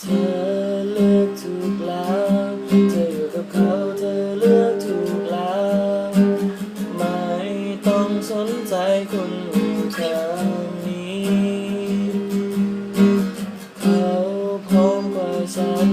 เธอเลือกถูกแล้ว เธออยู่กับเขาเธอเลือกถูกแล้ว ไม่ต้องสนใจคนแถวนี้เขาพร้อมกว่าฉัน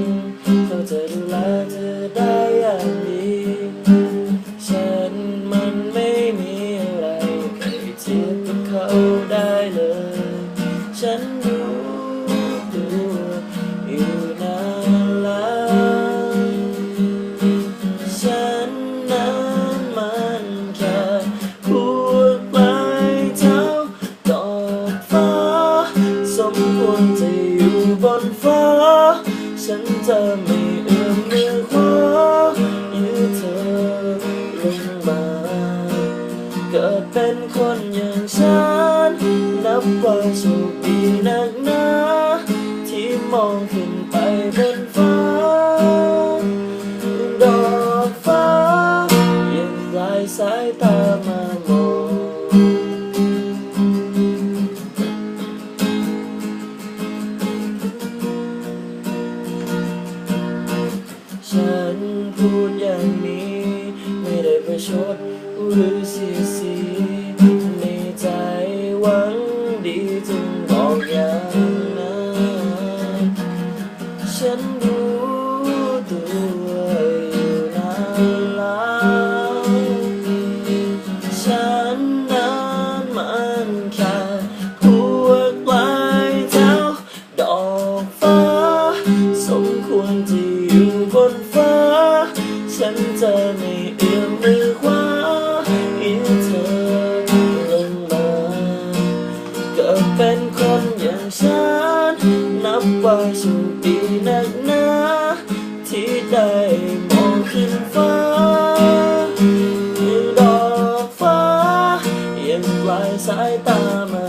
ฉันจะไม่เอื้อมมือขวายืดเธอลงมาเกิดเป็นคนอย่างฉัน นับว่าโชคดีนักหนาที่มองเห็น พูดอย่างนี้ ไม่ได้ประชดหรือเสียสี เอื้อมมือขวาให้เธอลงมาเกิดเป็นคนอย่างฉันนับว่าโชคดีนักหนาที่ได้มองขึ้นฟ้ายังดอกฟ้ายังปลายสายตามามอง